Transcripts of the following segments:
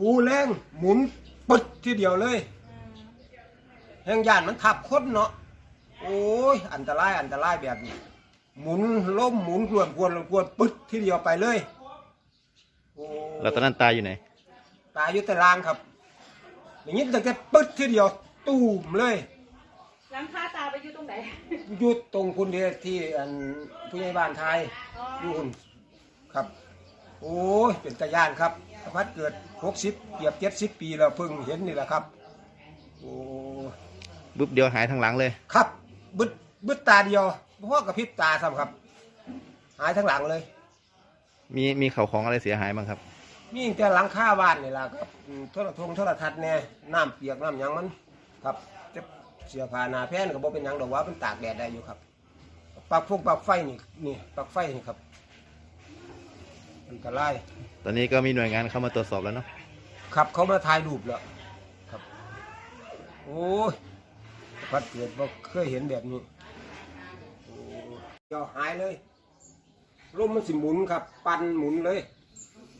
อูแรงหมุนปึ๊ดทีเดียวเลยแห่งย่านมันทับคนเนาะโอ้ยอันตรายอันตรายแบบนี้ หมุนล้มหมุนกวนกวนกวนปึ๊ดทีเดียวไปเลยโอ้แล้วตอนนั้นตาอยู่ไหนตายอยู่แต่ลางครับอย่างนี้ตั้งแต่ปึ๊ดทีเดียวตูมเลยหลังคาตาไปอยู่ตรงไหนอยุดตรงคุณเดชที่อันผู้ใหญ่บ้านไทยอ๋ออยู่หุ่นครับ โอ้ยเป็นตะย่านครับส พัดเกิดหกสิบเกือบเจ็ดสิบปีแล้วเพิ่งเห็นนี่แหละครับโอ้บึ๊บเดียวหายทั้งหลังเลย ครับบึดบึดตาเดียวพ่อกระพริบตาซ้ำครับ หายทั้งหลังเลย มีมีเข่าของอะไรเสียหายบ้างครับ มีแต่หลังคาบ้านนี่แหละครับอืมโทรทงโทรทัศน์เนี่ยน้ำเปียกน้ำหยังมันครับจะเสียผ้าหนาแพ้นก็บ่เป็นหยังดอกว่าเป็นตากแดดได้อยู่ครับปลักพวกปลักไฟนี่นี่ปลักไฟนี่ครับ อันตรายตอนนี้ก็มีหน่วยงานเข้ามาตรวจสอบแล้วเนาะครับเขามาถ่ายรูปแล้วครับ โอ้ยพัดเกิดบ่เคยเห็นแบบนี้โอ้เดี๋ยวหายเลยลมมันสิหมุนครับ ปันหมุนเลย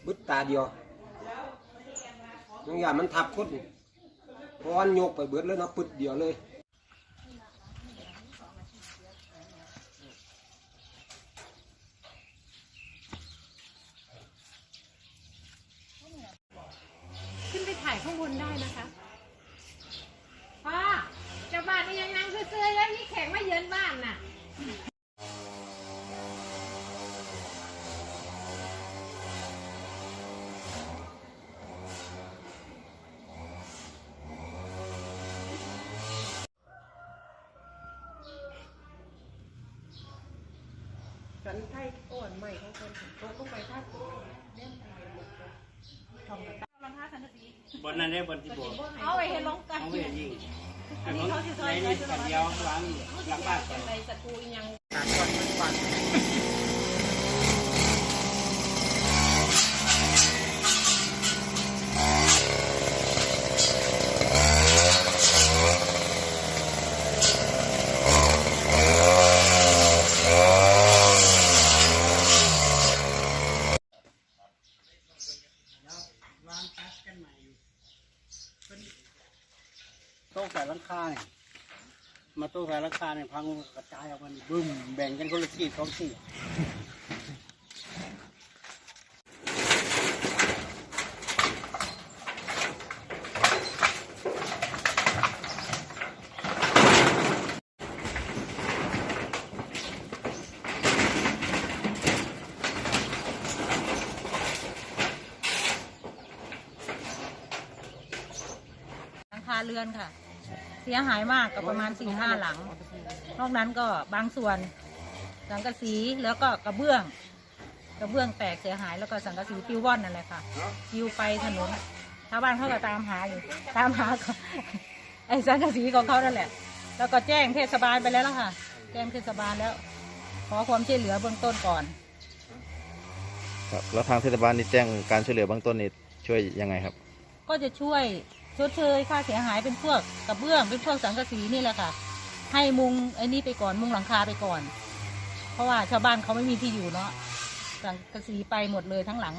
บึดตาเดียวบางอย่างมันทับคนเพราะวันยกไปเบิดเลยเนาะปึดเดียวเลย ขึ้นไป ถ่ายข้างบนได้นะคะพ่อเจ้าบ้านนี่ยังนั่งซื่อๆแล้วนี่แขกมาเยือนบ้านน่ะสันไทยอ่อนใหม่ของคนตัวต้องไปท่าตัวเล่นอะไรหมดทองเท้าสังกะสี บนนั้นได้บนที่บวกเอาไปให้ลงกันเขาไม่ยิงอันนี้เขาจะซในอยนี้กันเดียววางหลังบ้านเป็นไรสกรูอีหยังวางตัดกันใหม่อยู่ โต๊ะใส่หลังคาเนี่ยมาโต๊ะใส่หลังคาเนี่ยพังกระจายออกมานี่บึ้มแบ่งกันคนละสี่สองสี่หลังคาเรือนค่ะ เสียหายมากก็ประมาณสี่ห้าหลัง นอกนั้นก็บางส่วนสังกะสีแล้วก็กระเบื้อง กระเบื้องแตกเสียหายแล้วก็สังกะสีปิวว่อนนั่นแหละค่ะปิวไปถนนชาวบ้านเขาก็ตามหาอยู่ ตามหาก็ไอ้สังกะสีของเขานั่นแหละ แล้วก็แจ้งเทศบาลไปแล้วล่ะค่ะ แจ้งเทศบาลแล้ว ขอความช่วยเหลือเบื้องต้นก่อน ครับแล้วทางเทศบาลนี่แจ้งการช่วยเหลือเบื้องต้นนี่ช่วยยังไงครับ ก็จะช่วย ชดเชยค่าเสียหายเป็นพวกกระเบื้องเป็นพวกสังกะสีนี่แหละค่ะ ให้มุงไอ้นี่ไปก่อนมุงหลังคาไปก่อน เพราะว่าชาวบ้านเขาไม่มีที่อยู่เนาะสังกะสีไปหมดเลยทั้งหลัง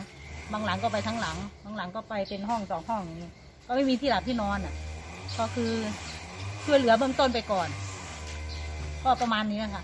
บางหลังก็ไปทั้งหลัง บางหลังก็ไปเป็นห้องสองห้องอย่างนี้ก็ไม่มีที่หลับที่นอนอะ ก็คือช่วยเหลือเบื้องต้นไปก่อน ก็ประมาณนี้นะคะ